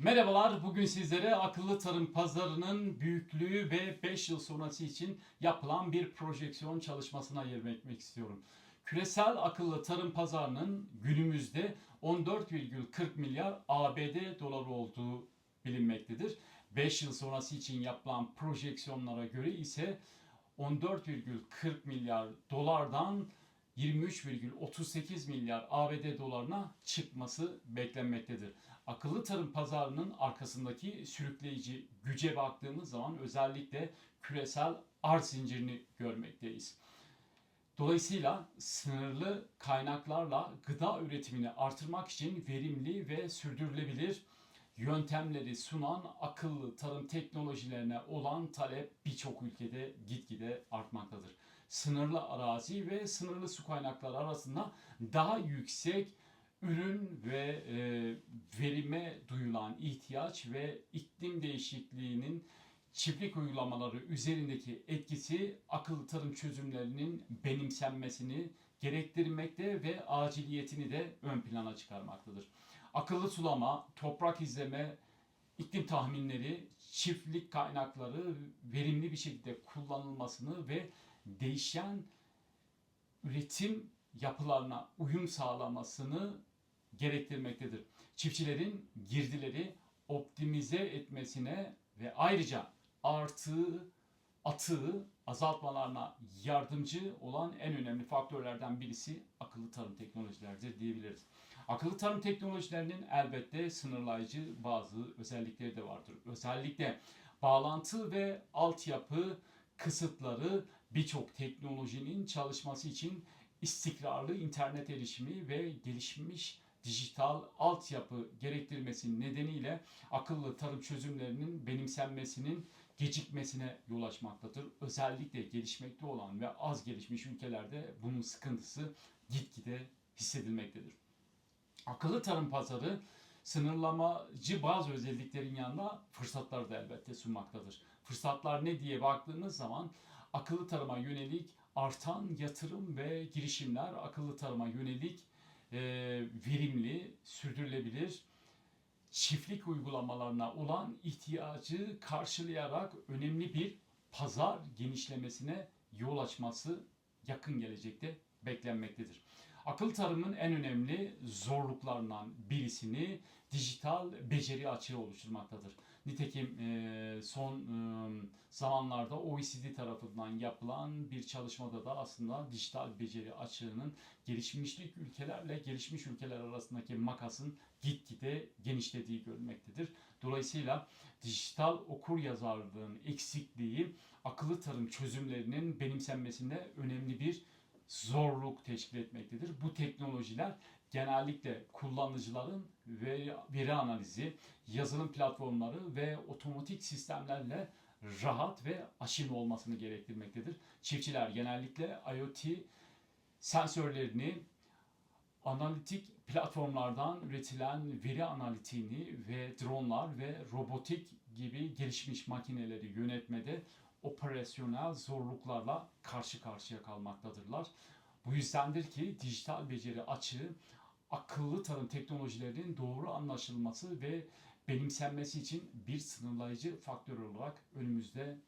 Merhabalar, bugün sizlere akıllı tarım pazarının büyüklüğü ve 5 yıl sonrası için yapılan bir projeksiyon çalışmasına yer vermek istiyorum. Küresel akıllı tarım pazarının günümüzde 14,40 milyar ABD doları olduğu bilinmektedir. 5 yıl sonrası için yapılan projeksiyonlara göre ise 14,40 milyar dolardan 23,38 milyar ABD dolarına çıkması beklenmektedir. Akıllı tarım pazarının arkasındaki sürükleyici güce baktığımız zaman özellikle küresel arz zincirini görmekteyiz. Dolayısıyla sınırlı kaynaklarla gıda üretimini artırmak için verimli ve sürdürülebilir yöntemleri sunan akıllı tarım teknolojilerine olan talep birçok ülkede gitgide artmaktadır. Sınırlı arazi ve sınırlı su kaynakları arasında daha yüksek ürün ve e, verime duyulan ihtiyaç ve iklim değişikliğinin çiftlik uygulamaları üzerindeki etkisi akıllı tarım çözümlerinin benimsenmesini gerektirmekte ve aciliyetini de ön plana çıkarmaktadır. Akıllı sulama, toprak izleme, iklim tahminleri, çiftlik kaynakları verimli bir şekilde kullanılmasını ve değişen üretim yapılarına uyum sağlamasını gerektirmektedir. Çiftçilerin girdileri optimize etmesine ve ayrıca artığı, atığı azaltmalarına yardımcı olan en önemli faktörlerden birisi akıllı tarım teknolojileridir diyebiliriz. Akıllı tarım teknolojilerinin elbette sınırlayıcı bazı özellikleri de vardır. Özellikle bağlantı ve altyapı kısıtları birçok teknolojinin çalışması için istikrarlı internet erişimi ve gelişmiş dijital altyapı gerektirmesi nedeniyle akıllı tarım çözümlerinin benimsenmesinin gecikmesine yol açmaktadır. Özellikle gelişmekte olan ve az gelişmiş ülkelerde bunun sıkıntısı gitgide hissedilmektedir. Akıllı tarım pazarı sınırlamacı bazı özelliklerin yanında fırsatlar da elbette sunmaktadır. Fırsatlar ne diye baktığınız zaman akıllı tarıma yönelik artan yatırım ve girişimler, akıllı tarıma yönelik e, verimli, sürdürülebilir çiftlik uygulamalarına olan ihtiyacı karşılayarak önemli bir pazar genişlemesine yol açması yakın gelecekte beklenmektedir. Akıl tarımın en önemli zorluklarından birisini dijital beceri açığı oluşturmaktadır. Nitekim e, son e, zamanlarda OECD tarafından yapılan bir çalışmada da aslında dijital beceri açığının gelişmişlik ülkelerle gelişmiş ülkeler arasındaki makasın gitgide genişlediği görülmektedir. Dolayısıyla dijital okur yazarlığın eksikliği akıllı tarım çözümlerinin benimsenmesinde önemli bir zorluk teşkil etmektedir. Bu teknolojiler genellikle kullanıcıların veri, veri analizi, yazılım platformları ve otomatik sistemlerle rahat ve aşırı olmasını gerektirmektedir. Çiftçiler genellikle IoT sensörlerini analitik platformlardan üretilen veri analitiğini ve dronlar ve robotik gibi gelişmiş makineleri yönetmede operasyonel zorluklarla karşı karşıya kalmaktadırlar. Bu yüzdendir ki dijital beceri açığı akıllı tarım teknolojilerinin doğru anlaşılması ve benimsenmesi için bir sınırlayıcı faktör olarak önümüzde